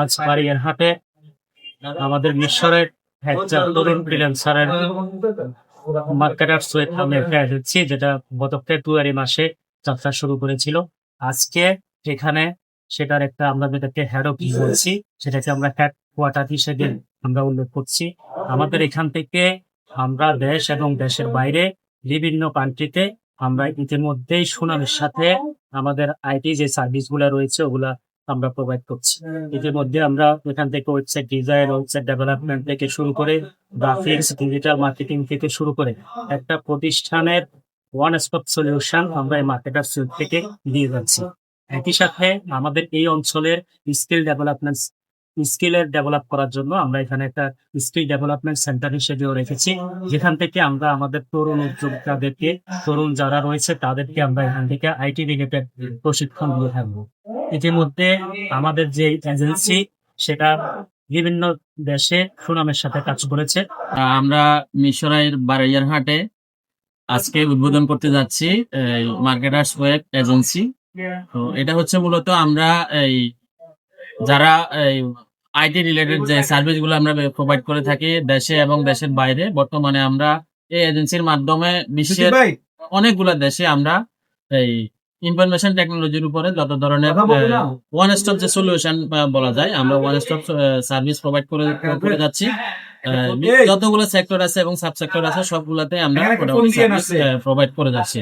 আজ বাড়িয়ার হাটে আমাদের মিশরের একজন তরুণ ফ্রিল্যান্সারের মার্কেটার সোয়েট আমি একটা এসেছি যেটা গত ফেব্রুয়ারি মাসে যাত্রা শুরু করেছিল। আজকে এখানে সেটার একটা আমরা যেটাকে হেড অফিস বলছি, সেটাকে আমরা হেড কোয়ার্টার হিসেবে আমরা উল্লেখ করছি। আমাদের এখান থেকে আমরা দেশ এবং দেশের বাইরে বিভিন্ন কান্ট্রিতে আমরা ইতিমধ্যেই সুনামের সাথে আমাদের আইটি যে সার্ভিসগুলা রয়েছে, ওগুলা আমরা প্রোভাইড করছি। ইতিমধ্যে আমরা এখান থেকে ওয়েবসাইট ডিজাইন ওয়েবসাইট ডেভেলপমেন্ট থেকে শুরু করে গ্রাফিক্স ডিজিটাল মার্কেটিং থেকে শুরু করে একটা প্রতিষ্ঠানের ওয়ান স্টপ সলিউশন আমরা এই মার্কেটার সুইট থেকে দিয়ে যাচ্ছি। একই সাথে আমাদের এই অঞ্চলের স্কিল ডেভেলপমেন্ট স্কিলের ডেভেলপ করার জন্য আমরা এখানে একটা স্কিল ডেভেলপমেন্ট সেন্টার হিসেবেও রেখেছি। যেখান থেকে আমরা আমাদের তরুণ উদ্যোক্তাদেরকে তরুণ যারা রয়েছে তাদেরকে আমরা এখান থেকে আইটি রিলেটেড প্রশিক্ষণ দিয়ে থাকব। ইতিমধ্যে আমাদের যে এজেন্সি সেটা বিভিন্ন দেশে সুনামের সাথে কাজ করেছে। আমরা মিশরের বারাইয়ার হাটে আজকে উদ্বোধন করতে যাচ্ছি মার্কেটার্স ওয়েব এজেন্সি। তো এটা হচ্ছে মূলত আমরা এই যারা এই আইটি রিলেটেড যে সার্ভিসগুলো আমরা প্রোভাইড করে থাকি দেশে এবং দেশের বাইরে বর্তমানে আমরা এই এজেন্সির মাধ্যমে বিশ্বের অনেকগুলো দেশে আমরা এই ইনফরমেশন টেকনোলজির উপরে যত ধরনের ওয়ান স্টপ যে সলিউশন বলা যায় আমরা ওয়ান স্টপ সার্ভিস প্রোভাইড করে করে যাচ্ছি। যতগুলো সেক্টর আছে এবং সাব সেক্টর আছে সবগুলোতে আমরা প্রোভাইড করে যাচ্ছি।